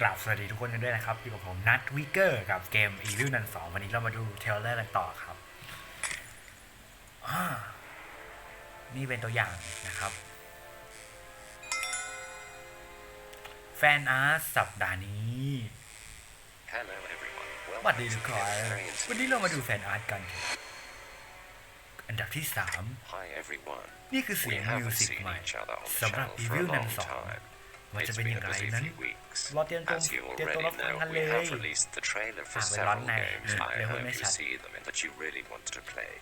กราบสวัสดีทุกคนกันด้วยนะครับอยู่กับผมนัทวิกเกอร์กับเกม e v i l นันสองวันนี้เรามาดูเทรลเลอร์กันต่อครับอ่านี่เป็นตัวอย่างนะครับ แฟนอาร์ตสัปดาห์นี้ Hello everyone. สวัส Welcome ดีทุก to คน Experience. วันนี้เรามาดูแฟนอาร์ตกัน อันดับที่ Hi everyone. 3นี่คือเสี We ยงมิว haven't สิก seen ใหม่ each other on the สำหรับ channel e for v i a l นัน long สอง time. มันจะ It's เป็นอ been ย่าง a ไร busy นั้น few weeks. รอเตรียมตัว As you เตรียมตัว already รับฟัง know, กัน we เลย have released the trailer for Ah, we're several on now. games. Mm, I we're on hope you now. see them and that you really wanted to play.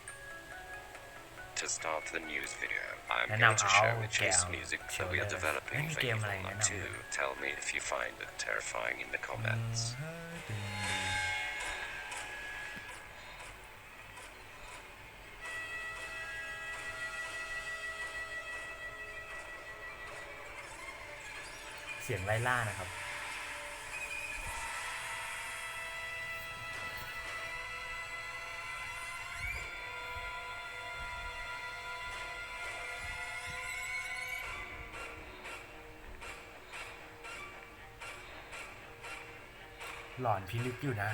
To start the news video, I'm And going now to show I'll the chase get music out that we are to the- developing any for game Evil like Not that now. 2. Tell me if you find it terrifying in the comments. เสียงไล่ล่านะครับ หลอนพิลึกอยู่นะ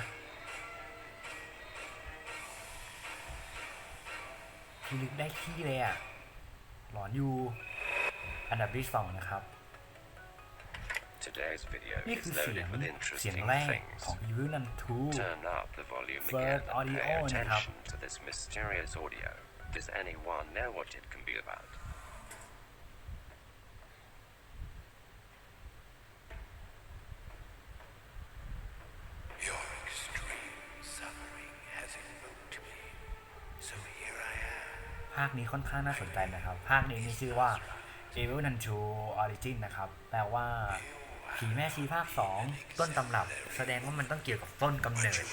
พิลึกได้ที่เลยอะ หลอนอยู่ อันดับที่สองนะครับ Today's video นี่ is คือเสีย loaded ง with เสียง interesting แรก things. ของ Evil Nun 2 Turn up the volume Third again and audio pay นะครับ attention to this mysterious audio. Does anyone know what it can be about? Your extreme suffering has invoked me. So here I am. ภาคนี้ค่อนข้างน่าสนใจนะครับ ภาคนี้มีชื่อว่า Evil Nun 2 Origin นะครับ แปลว่า ผีแม่ชีภาค2ต้นตำรับ แสดงว่ามันต้องเกี่ยวกับต้นกำเนิด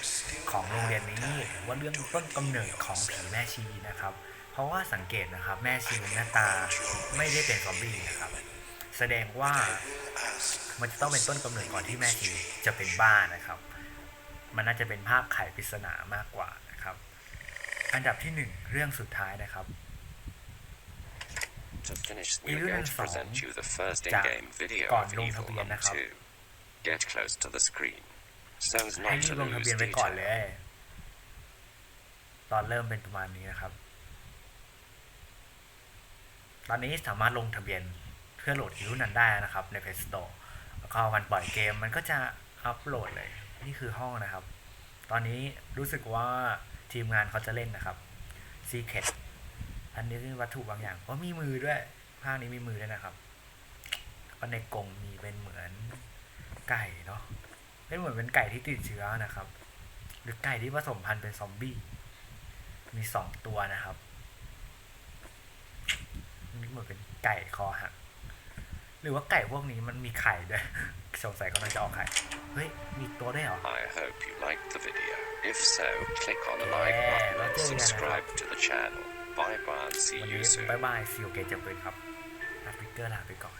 ของโรงเรียนนี้หรือว่าเรื่องต้นกำเนิดของผีแม่ชีนะครับ เพราะว่าสังเกตนะครับ แม่ชีหน้าตาไม่ได้เป็นซอมบี้นะครับ แสดงว่ามันจะต้องเป็นต้นกำเนิดก่อนที่แม่ชีจะเป็นบ้านะครับ มันน่าจะเป็นภาพไขปริศนามากกว่านะครับ อันดับที่หนึ่งเรื่องสุดท้ายนะครับ To finish, we Evil are going Nun to present 2 you the first จาก in-game video ก่อน of ลง Evil ทะเบียน Number นะครับ 2. Get close to the screen so as ให้ not รี to บลงทะ lose เบียนไว้ก่อน detail. เลย ตอนเริ่มเป็นประมาณนี้นะครับ ตอนนี้สามารถลงทะเบียนเพื่อโหลดอิวนันได้นะครับ ใน Play Store แล้วก็วันปล่อยเกมมันก็จะอัปโหลดเลย นี่คือห้องนะครับ ตอนนี้รู้สึกว่าทีมงานเขาจะเล่นนะครับ Secret อันนี้คือวัตถุบางอย่างเพราะมีมือด้วยภาคนี้มีมือด้วยนะครับก็ในกรงมีเป็นเหมือนไก่เนาะเป็นเหมือนเป็นไก่ที่ติดเชื้อนะครับ หรือไก่ที่ผสมพันธุ์เป็นซอมบี้มีสองตัวนะครับนี่เหมือนเป็นไก่คอหักหรือว่าไก่พวกนี้มันมีไข่ด้วยสงสัยกำลังจะออกไข่ เฮ้ย มีตัวได้วยเหรอ I hope you liked the video. If so, click on the Yeah, like button and let's do that. subscribe to the channel. Bye bye see วัน you นี้ soon. บายบายซีโอเกจเจอเป็นครับนักฟิกเกอร์ลาไปก่อน